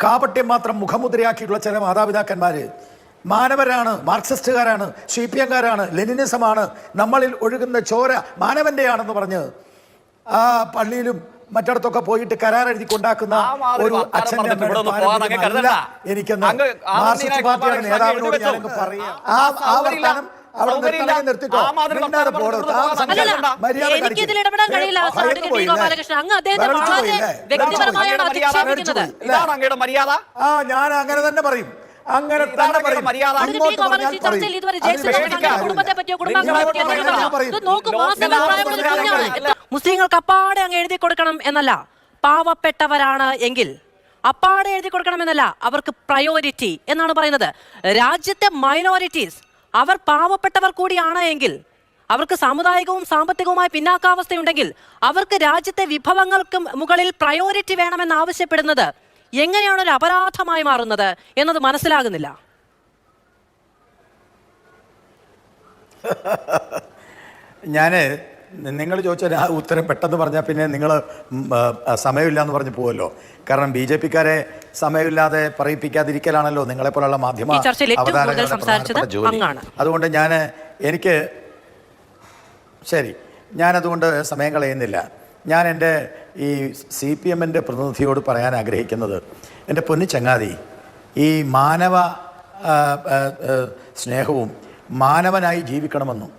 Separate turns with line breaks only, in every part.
കാപട്യം മാത്രം മുഖമുദ്രയാക്കിയിട്ടുള്ള ചില മാതാപിതാക്കന്മാർ മാനവരാണ് മാർക്സിസ്റ്റുകാരാണ് സി പി എംകാരാണ് ലെനിനിസമാണ് നമ്മളിൽ ഒഴുകുന്ന ചോര മാനവന്റെയാണെന്ന് പറഞ്ഞ് ആ പള്ളിയിലും മറ്റിടത്തൊക്കെ പോയിട്ട് കരാർ എഴുതി കൊണ്ടാക്കുന്ന ഒരു അച്ഛൻ
അച്ഛന്റെ.
എനിക്കെന്ന് മാർക്സിസ്റ്റ് പാർട്ടിയുടെ നേതാവിനോട്
ഞാൻ
പറയാം.
ആ
ആ
ഇടപെടാൻ കഴിയില്ല? ഗോപാലകൃഷ്ണൻ. അങ്ങ് അദ്ദേഹത്തെ വളരെ വ്യക്തിപരമായാണ് അധിക്ഷേപിക്കുന്നത്.
ഇതാണ് അങ്ങയുടെ മര്യാദ.
ആ ഞാൻ അങ്ങനെ തന്നെ പറയും. അങ്ങനെ തന്നെ പറയും.
കുടുംബത്തെ പറ്റിയോ കുടുംബാംഗങ്ങളെ പറ്റിയോ നോക്കൂ മുസ്ലിങ്ങൾക്ക് അപ്പാടെ അങ്ങ് എഴുതി കൊടുക്കണം എന്നല്ല. പാവപ്പെട്ടവരാണ് എങ്കിൽ അപ്പാടെ എഴുതി കൊടുക്കണമെന്നല്ല അവർക്ക് പ്രയോറിറ്റി എന്നാണ് പറയുന്നത്. രാജ്യത്തെ മൈനോറിറ്റീസ് അവർ പാവപ്പെട്ടവർ കൂടിയാണ് എങ്കിൽ അവർക്ക് സാമുദായികവും സാമ്പത്തികവുമായ പിന്നാക്കാവസ്ഥയുണ്ടെങ്കിൽ അവർക്ക് രാജ്യത്തെ വിഭവങ്ങൾക്ക് മുകളിൽ പ്രയോറിറ്റി വേണമെന്ന് ആവശ്യപ്പെടുന്നത് എങ്ങനെയാണ് ഒരു അപരാധമായി മാറുന്നത് എന്നത് മനസ്സിലാകുന്നില്ല.
ഞാൻ നിങ്ങൾ ചോദിച്ചാൽ ആ ഉത്തരം പെട്ടെന്ന് പറഞ്ഞാൽ പിന്നെ നിങ്ങൾ സമയമില്ല എന്ന് പറഞ്ഞ് പോവല്ലോ. കാരണം ബി ജെ പിക്കാരെ സമയമില്ലാതെ പറയിപ്പിക്കാതിരിക്കലാണല്ലോ നിങ്ങളെപ്പോലുള്ള മാധ്യമ അവതാരങ്ങളുടെ ജോലി. അതുകൊണ്ട് ഞാൻ എനിക്ക് ശരി ഞാനതുകൊണ്ട് സമയം കളയുന്നില്ല. ഞാൻ എന്റെ ഈ സി പി എമ്മിന്റെ പ്രതിനിധിയോട് പറയാൻ ആഗ്രഹിക്കുന്നത് എന്റെ പൊന്നു ചങ്ങാതി ഈ മാനവ സ്നേഹവും മാനവനായി ജീവിക്കണമെന്നും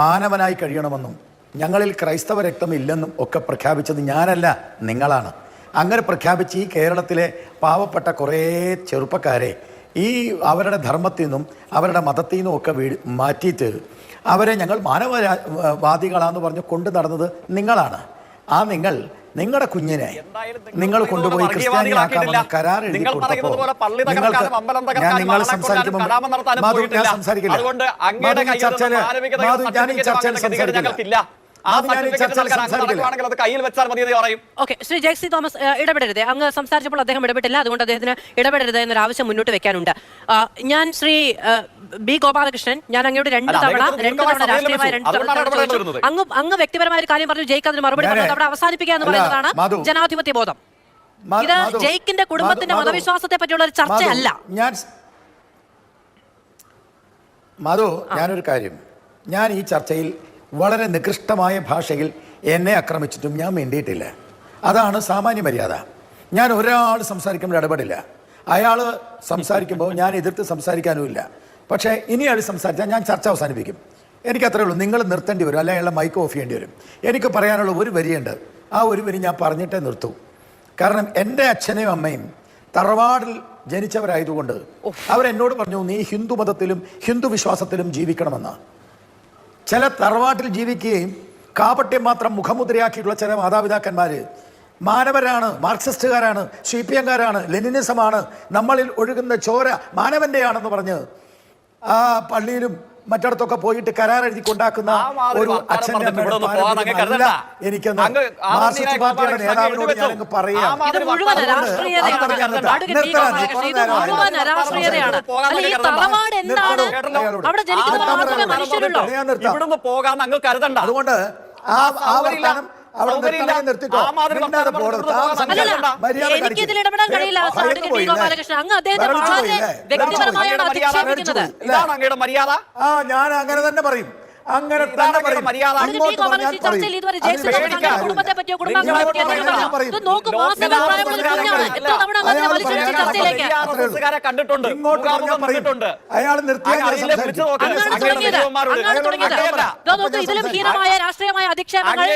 മാനവനായി കഴിയണമെന്നും ഞങ്ങളിൽ ക്രൈസ്തവ രക്തമില്ലെന്നും ഒക്കെ പ്രഖ്യാപിച്ചത് ഞാനല്ല നിങ്ങളാണ് അങ്ങനെ പ്രഖ്യാപിച്ച് ഈ കേരളത്തിലെ പാവപ്പെട്ട കുറേ ചെറുപ്പക്കാരെ ഈ അവരുടെ ധർമ്മത്തിൽ നിന്നും അവരുടെ മതത്തിൽ നിന്നും ഒക്കെ വീ മാറ്റിയിട്ട് അവരെ ഞങ്ങൾ മാനവവാദികളാന്ന് പറഞ്ഞ് കൊണ്ടു നടന്നത് നിങ്ങളാണ് ആ നിങ്ങൾ നിങ്ങളുടെ കുഞ്ഞിനെ
നിങ്ങൾ
കൊണ്ടുപോയി ക്രിസ്ത്യാനിയാക്കാമെന്ന്. കരാർ എഴുതി നിങ്ങൾക്ക് ഞാൻ നിങ്ങൾ സംസാരിക്കുമ്പോൾ മാധു ഞാൻ. സംസാരിക്കില്ല മാധു ഞാൻ ഈ ചർച്ചയിൽ. സംസാരിക്കില്ല
അത് കയ്യിൽ വെച്ചാൽ മതി എന്ന് പറയും.
ഓക്കെ ശ്രീ ജെക്സി തോമസ് ഇടപെടരുത്. അങ്ങ് സംസാരിച്ചപ്പോൾ അദ്ദേഹം ഇടപെട്ടില്ല. അതുകൊണ്ട് അദ്ദേഹത്തിന് ഇടപെടരുത് എന്നൊരു ആവശ്യം മുന്നോട്ട് വെക്കാനുണ്ട്. ഞാൻ ശ്രീ ബി ഗോപാലകൃഷ്ണൻ ഞാൻ അങ്ങയോട് രണ്ട് തവണ രണ്ട് തവണ രാഷ്ട്രീയമായ രണ്ട് തവണ അങ്ങ് അങ്ങ് വ്യക്തിപരമായ ഒരു കാര്യം പറഞ്ഞു ജയിക്ക് അതിന് മറുപടി അവിടെ അവസാനിപ്പിക്കുക എന്ന് പറയുന്നതാണ്. ജനാധിപത്യ ബോധം. ഇത് ജയിക്കിന്റെ കുടുംബത്തിന്റെ മതവിശ്വാസത്തെ പറ്റിയുള്ള ഒരു ചർച്ചയല്ല.
ഞാൻ മധു ഞാനൊരു കാര്യം. ഞാൻ ഈ ചർച്ചയിൽ വളരെ നികൃഷ്ടമായ ഭാഷയിൽ എന്നെ ആക്രമിച്ചിട്ടും ഞാൻ വേണ്ടിയിട്ടില്ല അതാണ് സാമാന്യ മര്യാദ. ഞാൻ ഒരാൾ സംസാരിക്കുമ്പോൾ ഇടപെടില്ല. അയാൾ സംസാരിക്കുമ്പോൾ ഞാൻ എതിർത്ത് സംസാരിക്കാനുമില്ല പക്ഷേ ഇനി അയാൾ സംസാരിച്ചാൽ ഞാൻ ചർച്ച അവസാനിപ്പിക്കും. എനിക്ക് അത്രേ ഉള്ളൂ. നിങ്ങൾ നിർത്തേണ്ടി വരും. അല്ലെങ്കിൽ അയാളെ മൈക്ക് ഓഫ് ചെയ്യേണ്ടി വരും. എനിക്ക് പറയാനുള്ള ഒരു വരിയുണ്ട്. ആ ഒരു വരി ഞാൻ പറഞ്ഞിട്ടേ നിർത്തൂ. കാരണം എന്റെ അച്ഛനെയും അമ്മയും തറവാടിൽ ജനിച്ചവരായതുകൊണ്ട് അവരെന്നോട് പറഞ്ഞു നീ ഹിന്ദു മതത്തിലും ഹിന്ദു വിശ്വാസത്തിലും ജീവിക്കണമെന്ന്. ചില തറവാട്ടിൽ ജീവിക്കുകയും കാപട്യം മാത്രം മുഖമുദ്രയാക്കിയിട്ടുള്ള ചില മാതാപിതാക്കന്മാർ മാനവരാണ് മാർക്സിസ്റ്റുകാരാണ് സി പി എംകാരാണ് ലെനിനിസമാണ് നമ്മളിൽ ഒഴുകുന്ന ചോര മാനവന്റെയാണെന്ന് പറഞ്ഞ് ആ പള്ളിയിലും മറ്റിടത്തൊക്കെ പോയിട്ട് കരാർ എഴുതി കൊണ്ടാക്കുന്ന ഒരു
അച്ഛന്റെ.
എനിക്കെന്ന് മാർക്സിസ്റ്റ് പാർട്ടിയുടെ നേതാവിനോട് പറയാം. ഞാൻ
അങ്ങ് കരുതണ്ട.
അതുകൊണ്ട് ആ ആ
ഇടപെടാൻ കഴിയില്ല? ഗോപാലകൃഷ്ണൻ. അങ്ങ് അദ്ദേഹത്തെ? വ്യക്തിപരമായാണ് അധിക്ഷേപിക്കുന്നത്.
ഇതാണ് അങ്ങയുടെ മര്യാദ
ആ ഞാൻ അങ്ങനെ തന്നെ പറയും അങ്ങനെ തന്നെ പറയും.
കണ്ടിട്ടുണ്ട്.
അയാൾ
ഇതിലും ഹീനമായ രാഷ്ട്രീയമായ അധിക്ഷേപങ്ങൾ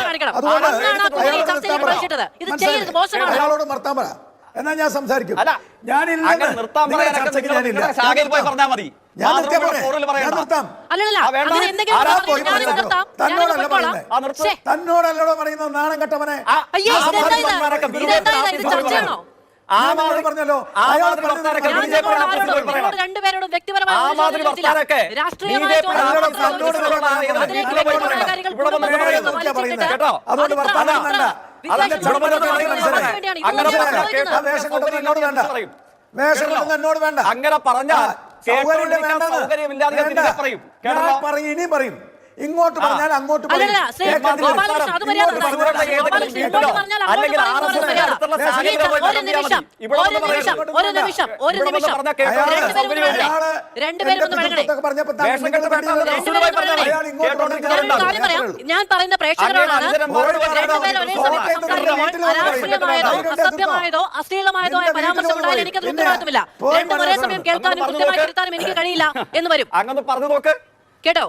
കാണിക്കണം. ആ ചർച്ചയിൽ പ്രവേശിച്ചത് ഇത്? ചെയ്യരുത് മോശമാണ്
അയാളോട് നിർത്താൻ പറ എന്നാ ഞാൻ സംസാരിക്കും. ഞാൻ തന്നോടല്ല പറയുന്ന നാണം കെട്ടവനെ പറഞ്ഞല്ലോ
രണ്ടുപേരോടും വ്യക്തിപരമായ
അങ്ങനെ
വേണ്ട.
പറഞ്ഞാൽ സൗകര്യമില്ലാതെ ഞാൻ
വേണ്ട.
പറയും.
ഇനിയും പറയും. ഇങ്ങോട്ട് പറഞ്ഞാൽ അങ്ങോട്ട്
ഞാൻ പറയുന്ന പ്രേക്ഷകരോടാണ്. അസഭ്യമായതോ അശ്ലീലമായതോ ആയ പരാമർശം
ഉണ്ടായാലും
എനിക്കത്. ഉത്തരവാദിത്തമില്ല രണ്ടും ഒരേ സമയം കേൾക്കാനും കൃത്യമായി തിരുത്താനും എനിക്ക് കഴിയില്ല എന്ന് വരും
അങ്ങനെ പറഞ്ഞു നോക്ക്
കേട്ടോ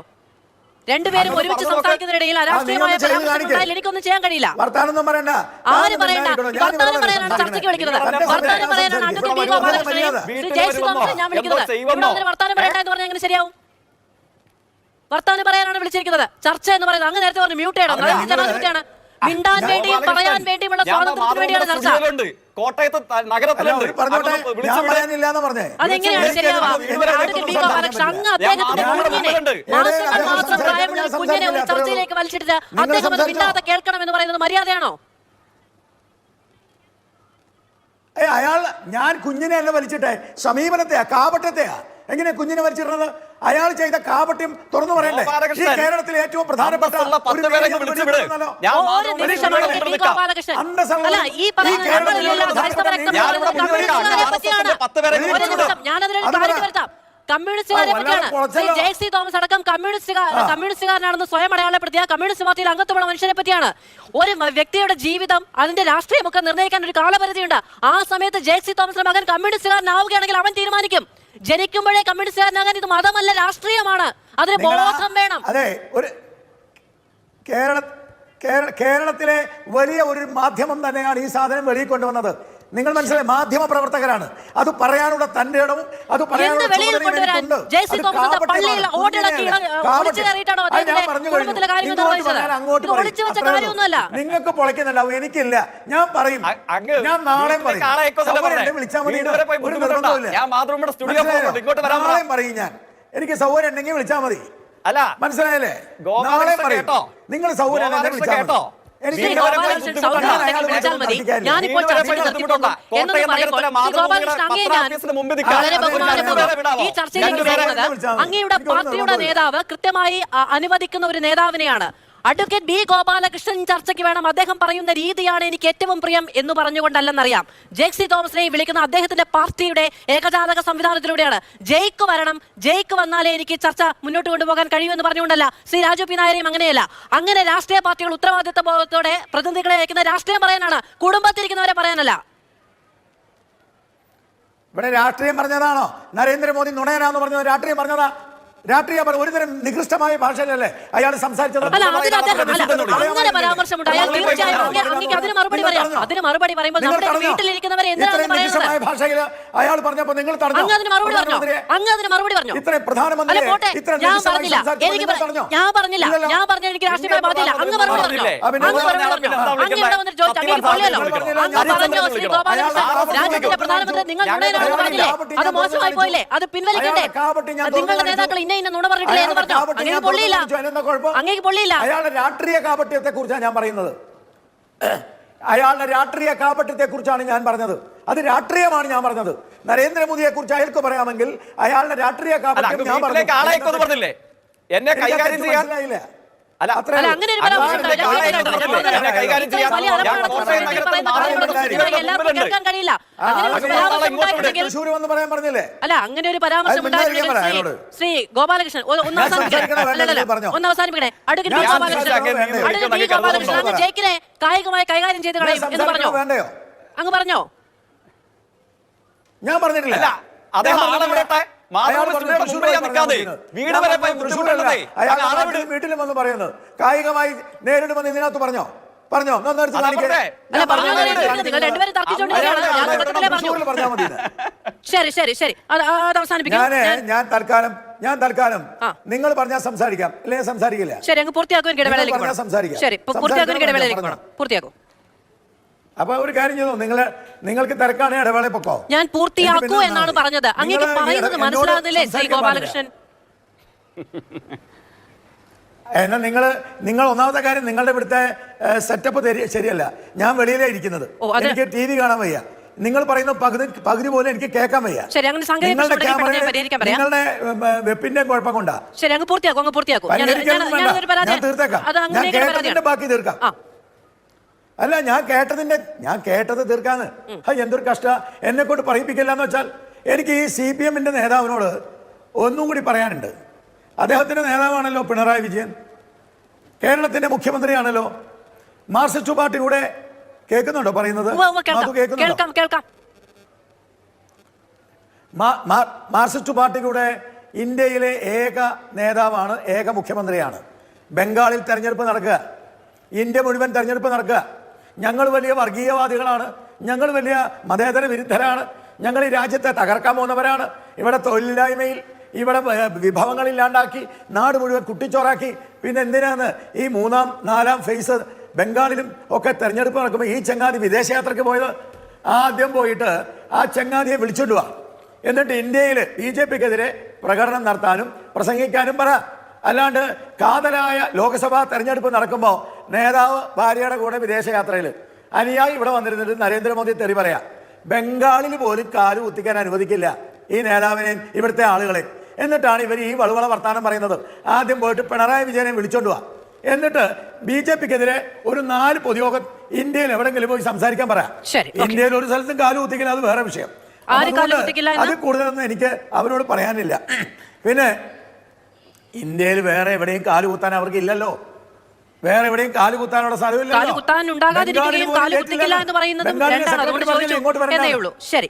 രണ്ടുപേരും ഒരുമിച്ച് സംസാരിക്കുന്നതിനിടയിൽ അരാഷ്ട്രീയമായ
നീ ഒന്ന് ചെയ്ത്
പരാമർശം
കാണിക്ക്.
ഉണ്ടായാൽ എനിക്കൊന്നും ചെയ്യാൻ കഴിയില്ല.
വർത്താനൊന്നും പറയണ്ട.
ആര് പറയണ്ട. വർത്താനം പറയാനാണ് ചർച്ചയ്ക്ക് വിളിക്കുന്നത്. വർത്താനം പറയാനാണ്. അഡ്വക്കേറ്റ് ബി ഗോപാലകൃഷ്ണനെയും ഞാൻ വിളിക്കുന്നത്? ഇവിടെ വന്നിട്ട് വർത്താനം പറയണ്ട എന്ന് പറഞ്ഞാൽ എങ്ങനെ ശരിയാവും? വർത്താനം പറയാനാണ് വിളിച്ചിരിക്കുന്നത്. ചർച്ച എന്ന് പറയുന്നത് അങ്ങ് നേരത്തെ പറഞ്ഞു മ്യൂട്ട് ചെയ്യണം. മിണ്ടാൻ വേണ്ടിയും പറയാൻ വേണ്ടിയുമുള്ള
ഞാൻ
സ്വാതന്ത്ര്യത്തിന് വേണ്ടിയാണ് ചർച്ച
സ്റ്റുഡിയോയിലുണ്ട്. കോട്ടയത്ത് ത- നഗരത്തിലുണ്ട്.
അവർ പറഞ്ഞോട്ടെ
അങ്ങ് വിളിച്ചു
ഞാൻ പറഞ്ഞേ.
അതെങ്ങനെയാണ് ശരിയാവുക അങ്ങ്. അദ്ദേഹത്തിന്റെ കുഞ്ഞിനെ മാസങ്ങൾ മാത്രം പ്രായമുള്ള കുഞ്ഞിനെ ഒരു
സംസാരിക്കില്ല,
ചർച്ചയിലേക്ക് വലിച്ചിട്ട് അദ്ദേഹം അത് മിണ്ടാതെ കേൾക്കണം എന്ന് പറയുന്നത് മര്യാദയാണോ?
ഏ അയാൾ ഞാൻ കുഞ്ഞിനെ അല്ല വലിച്ചിട്ടെ. സമീപനത്തെയാ കാവട്ടത്തെയാ എങ്ങനെ കുഞ്ഞിനെ വലിച്ചിടുന്നത്? അയാൾ ചെയ്ത കാപട്യം തുറന്നു പറയണ്ടേ? ഈ
കേരളത്തിൽ
കേരളത്തിലെ ഏറ്റവും പ്രധാനപ്പെട്ട
ഞാനതിനൊരു കാര്യം വരുത്താം കമ്മ്യൂണിസ്റ്റുകാരെ പറ്റിയാണ്. ജെ സി തോമസ് അടക്കം കമ്മ്യൂണിസ്റ്റ് കമ്മ്യൂണിസ്റ്റുകാരനാണെന്ന് സ്വയം അടയാളപ്പെടുത്തിയ കമ്മ്യൂണിസ്റ്റ് പാർട്ടിയിൽ അംഗത്വമുള്ള മനുഷ്യനെ പറ്റിയാണ്. ഒരു വ്യക്തിയുടെ ജീവിതം അതിന്റെ രാഷ്ട്രീയമൊക്കെ നിർണയിക്കാൻ ഒരു കാലപരിധിയുണ്ട്. ആ സമയത്ത് ജെ സി തോമസിന്റെ മകൻ കമ്മ്യൂണിസ്റ്റുകാരനാവുകയാണെങ്കിൽ അവൻ തീരുമാനിക്കും. ജനിക്കുമ്പോഴേ കമ്മ്യൂണിസ്റ്റുകാരനാകാൻ ഇത് മതമല്ല രാഷ്ട്രീയമാണ്. അതിന് ബോധം വേണം.
അതെ ഒരു കേരള- കേരളത്തിലെ വലിയ ഒരു മാധ്യമം തന്നെയാണ് ഈ സാധനം വെളിയിൽ കൊണ്ടുവന്നത്. നിങ്ങൾ മനസ്സിലായി മാധ്യമ പ്രവർത്തകരാണ്. അത് പറയാനുള്ള തന്റെ ഇടവും അത് പറയാനുള്ള അങ്ങോട്ട്. നിങ്ങൾക്ക് പൊളിക്കുന്നുണ്ടാവും എനിക്കില്ല. ഞാൻ പറയും.
അങ്ങ്
ഞാൻ നാളെ വിളിച്ചാൽ മതി ഒരു പറയും ഞാൻ. എനിക്ക് സൗകര്യം ഉണ്ടെങ്കിൽ വിളിച്ചാൽ മതി.
അല്ല.
മനസ്സിലായല്ലേ?
നാളെയും
നാളെ പറയും.
കേട്ടോ?
നിങ്ങൾ സൗകര്യം വിളിച്ചാൽ
കേട്ടോ?
ഞാനിപ്പോൾ പറയുമ്പോൾ ഗോപാലകൃഷ്ണൻ അങ്ങേ ഞാൻ. വളരെ
ബഹുമാനപൂർവം
ഈ ചർച്ചയിലേക്ക്
രണ്ടുപേരെ
വരുന്നത് അങ്ങയുടെ പാർട്ടിയുടെ. നേതാവ് കൃത്യമായി അനുവദിക്കുന്ന ഒരു നേതാവിനെയാണ് അഡ്വക്കേറ്റ് ബി ഗോപാലകൃഷ്ണൻ ചർച്ചയ്ക്ക് വേണം. അദ്ദേഹം പറയുന്ന രീതിയാണ് എനിക്ക് ഏറ്റവും പ്രിയം എന്ന് പറഞ്ഞുകൊണ്ടല്ലെന്നറിയാം. ജെക്സി തോമസിനെ വിളിക്കുന്ന അദ്ദേഹത്തിന്റെ പാർട്ടിയുടെ ഏകജാതക സംവിധാനത്തിലൂടെയാണ്. ജയ്ക്ക് വരണം. ജയ്ക്ക് വന്നാലേ എനിക്ക് ചർച്ച മുന്നോട്ട് കൊണ്ടുപോകാൻ കഴിയൂ എന്ന് പറഞ്ഞുകൊണ്ടല്ല. ശ്രീ രാജു പി. നായരെയും അങ്ങനെയല്ല. അങ്ങനെ രാഷ്ട്രീയ പാർട്ടികൾ ഉത്തരവാദിത്വ ബോധത്തോടെ പ്രതിനിധികളെ അയക്കുന്ന രാഷ്ട്രീയം പറയാനാണ്. കുടുംബത്തിരിക്കുന്നവരെ പറയാനല്ല.
ഇവിടെ രാഷ്ട്രീയം പറഞ്ഞതാണോ? നരേന്ദ്രമോദി നുണയനാന്ന് പറഞ്ഞത് രാഷ്ട്രീയം പറഞ്ഞതാ. രാഷ്ട്രീയ അവർ ഒരുതരം നികൃഷ്ടമായ ഭാഷയിലല്ലേ അയാൾ സംസാരിച്ചത്?
അങ്ങനെ? പരാമർശം തീർച്ചയായും അതിന് മറുപടി
നിങ്ങൾ
പറയാം. അതിന് മറുപടി പറയുമ്പോൾ
നിങ്ങൾ
നമ്മുടെ വീട്ടിലിരിക്കുന്നവരെ എന്തിനാണ്
നികൃഷ്ടമായ
പറയുന്നത്?
ഭാഷയിൽ അയാൾ പറഞ്ഞപ്പോൾ നിങ്ങൾ തടഞ്ഞോ?
അങ്ങ് അതിന് മറുപടി പറഞ്ഞു?
പ്രധാനമന്ത്രിയെ?
അങ്ങ് അതിന് മറുപടി പറഞ്ഞു?
ഇത്രയും പ്രധാനമന്ത്രി
അല്ല പോട്ടെ. ഞാൻ പറഞ്ഞില്ല. എനിക്ക്
നിങ്ങൾ
ഞാൻ പറഞ്ഞില്ല. ഞാൻ പറഞ്ഞ എനിക്ക് രാഷ്ട്രീയമായ
നിങ്ങൾ
ബാധ്യത അങ്ങ് മറുപടി പറഞ്ഞോ? അങ്ങ് മറുപടി പറഞ്ഞോ?
പിന്നെ
അങ്ങ് ഇവിടെ വന്നിട്ട് ചോദിച്ചു
വിളിക്കണം?
അങ്ങ് അങ്ങ്
ഞാൻ
ശ്രീ ഗോപാലകൃഷ്ണൻ രാജ്യത്തിന്റെ പ്രധാനമന്ത്രി നിങ്ങൾ പറഞ്ഞില്ലേ അത് മോശമായി പോയില്ലേ അത് പിൻവലിക്കട്ടെ നിങ്ങളുടെ നേതാക്കൾ ഇന്ന ഇന്ന നുണ പറഞ്ഞിട്ടില്ല എന്ന് പറഞ്ഞു? അങ്ങേക്ക് പൊള്ളിയില്ല. അങ്ങേക്ക് പൊള്ളിയില്ല.
അയാളുടെ രാഷ്ട്രീയ കാപട്യത്തെ കുറിച്ചാണ് ഞാൻ പറയുന്നത്. അയാളുടെ രാഷ്ട്രീയ കാപട്യത്തെ കുറിച്ചാണ് ഞാൻ പറഞ്ഞത്. അത് രാഷ്ട്രീയമാണ് ഞാൻ പറഞ്ഞത്. നരേന്ദ്രമോദിയെ കുറിച്ച് അയാൾക്ക് പറയാമെങ്കിൽ അയാളുടെ രാഷ്ട്രീയ കാപട്യം ഞാൻ
പറഞ്ഞില്ലേ? എന്നെ കൈകാര്യം ചെയ്യാൻ. അല്ല
അത്രേ
അങ്ങനെ ഒരു അല്ല അങ്ങനെ ഒരു പരാമർശം ശ്രീ ഗോപാലകൃഷ്ണൻ ഒന്ന് ഒന്ന് അവസാനിപ്പിക്കണേ അടുക്കൽ ഗോപാലകൃഷ്ണൻ ബി ഗോപാലകൃഷ്ണൻ അങ്ങ് ജയിക്കിനെ കായികമായി കൈകാര്യം ചെയ്ത് കളയും എന്ന് പറഞ്ഞോ? അങ്ങ് പറഞ്ഞോ?
ഞാൻ പറഞ്ഞിട്ടില്ല.
അദ്ദേഹം വീട് വരെ
അയാൾ. വീട്ടിലും വന്ന് പറയുന്നത്. കായികമായി നേരിടുമെന്ന് ഇതിനകത്ത് പറഞ്ഞോ? പറഞ്ഞോ. ഞാൻ.
ശരി ശരി ശരി. അത്
തൽക്കാലം ഞാൻ തൽക്കാലം. നിങ്ങൾ പറഞ്ഞാൽ സംസാരിക്കാം. അല്ലെങ്കിൽ സംസാരിക്കില്ല.
ശരി അങ്ങ്. ശരി പൂർത്തിയാക്കും.
അപ്പൊ ഒരു കാര്യം ചെയ്തോ? നിങ്ങൾ നിങ്ങൾക്ക് തിരക്കാണ് ഇടവേള പൊക്കോ?
ഞാൻ പൂർത്തിയാക്കൂ എന്നാണ് പറഞ്ഞത്. അങ്ങേക്ക്
നിങ്ങൾ
പറയുന്നത് മനസ്സിലാകുന്നില്ലേ ശ്രീ ഗോപാലകൃഷ്ണൻ?
എന്നാ നിങ്ങൾ നിങ്ങൾ ഒന്നാമത്തെ കാര്യം നിങ്ങളുടെ ഇവിടുത്തെ സെറ്റപ്പ് ശരിയല്ല. ഞാൻ വെളിയിലേ ഇരിക്കുന്നത്. എനിക്ക് ടി വി കാണാൻ വയ്യ. നിങ്ങൾ പറയുന്ന പകുതി പകുതി പോലും എനിക്ക് കേൾക്കാൻ വയ്യ. നിങ്ങളുടെ. നിങ്ങളുടെ വെപ്പിന്റെ കുഴപ്പം കൊണ്ടാ.
ശരി അങ്ങ് പൂർത്തിയാക്കും അങ്ങ് പൂർത്തിയാക്കും. ഞാൻ-
തീർത്തേക്കാം. ഞാൻ കേട്ടതിന്റെ ബാക്കി തീർക്കാം. അല്ല ഞാൻ കേട്ടതിന്റെ ഞാൻ കേട്ടത് തീർക്കാന്ന്. എന്തൊരു കഷ്ട. എന്നെ കൊണ്ട് പറയിപ്പിക്കില്ല എന്ന് വെച്ചാൽ എനിക്ക് ഈ സി പി എമ്മിന്റെ നേതാവിനോട് ഒന്നും കൂടി പറയാനുണ്ട്. അദ്ദേഹത്തിന്റെ നേതാവാണല്ലോ പിണറായി വിജയൻ. കേരളത്തിന്റെ മുഖ്യമന്ത്രിയാണല്ലോ. മാർസിസ്റ്റ് പാർട്ടിയുടെ കേൾക്കുന്നുണ്ടോ പറയുന്നത്? മാർസിസ്റ്റ് പാർട്ടിയുടെ ഇന്ത്യയിലെ ഏക നേതാവാണ് ഏക മുഖ്യമന്ത്രിയാണ്. ബംഗാളിൽ തെരഞ്ഞെടുപ്പ് നടക്കുക. ഇന്ത്യ മുഴുവൻ തെരഞ്ഞെടുപ്പ് നടക്കുക. ഞങ്ങൾ വലിയ വർഗീയവാദികളാണ്. ഞങ്ങൾ വലിയ മതേതര വിരുദ്ധരാണ്. ഞങ്ങൾ ഈ രാജ്യത്തെ തകർക്കാൻ പോകുന്നവരാണ്. ഇവിടെ തൊഴിലില്ലായ്മയിൽ ഇവിടെ വിഭവങ്ങളില്ലാണ്ടാക്കി നാട് മുഴുവൻ കുട്ടിച്ചോറാക്കി. പിന്നെ എന്തിനാണ് ഈ മൂന്നാം നാലാം ഫേസ് ബംഗാളിലും ഒക്കെ തെരഞ്ഞെടുപ്പ് നടക്കുമ്പോൾ ഈ ചങ്ങാതി വിദേശയാത്രയ്ക്ക് പോയത്? ആദ്യം പോയിട്ട് ആ ചങ്ങാതിയെ വിളിച്ചിടുക എന്നിട്ട് ഇന്ത്യയിൽ ബി ജെ പിക്കെതിരെ പ്രകടനം നടത്താനും പ്രസംഗിക്കാനും പറ. അല്ലാണ്ട് കാതലായ ലോക്സഭാ തെരഞ്ഞെടുപ്പ് നടക്കുമ്പോൾ നേതാവ് ഭാര്യയുടെ കൂടെ വിദേശയാത്രയിൽ അനുയായി ഇവിടെ വന്നിരുന്നിട്ട് നരേന്ദ്രമോദി തെറി പറയാം. ബംഗാളിൽ പോലും കാൽ കുത്തിക്കാൻ അനുവദിക്കില്ല ഈ നേതാവിനെയും ഇവിടുത്തെ ആളുകളെ എന്നിട്ടാണ് ഇവർ ഈ വളവള വർത്താനം പറയുന്നത്. ആദ്യം പോയിട്ട് പിണറായി വിജയനെ വിളിച്ചോണ്ട് വാ. എന്നിട്ട് ബി ജെ പിക്കെതിരെ ഒരു നാല് പൊതുയോഗം ഇന്ത്യയിൽ എവിടെങ്കിലും പോയി സംസാരിക്കാൻ പറയാം. ഇന്ത്യയിൽ ഒരു സ്ഥലത്തും കാൽ കുത്തിക്കില്ല അത് വേറെ വിഷയം? അത് കൂടുതലൊന്നും എനിക്ക് അവരോട് പറയാനില്ല. പിന്നെ ഇന്ത്യയിൽ വേറെ എവിടെയും കാൽ കുത്താൻ അവർക്ക് ഇല്ലല്ലോ. വേറെ എവിടെയും കാൽ കുത്താനുള്ള സാധ്യത
കാൽ കുത്താൻ ഉണ്ടാകാതിരിക്കുകയും കാൽ കുത്തിക്കില്ല എന്ന് പറയുന്നതും രണ്ടാണ്. അതുകൊണ്ട് ചോദിച്ചു. എന്നേ ഉള്ളൂ. ശരി.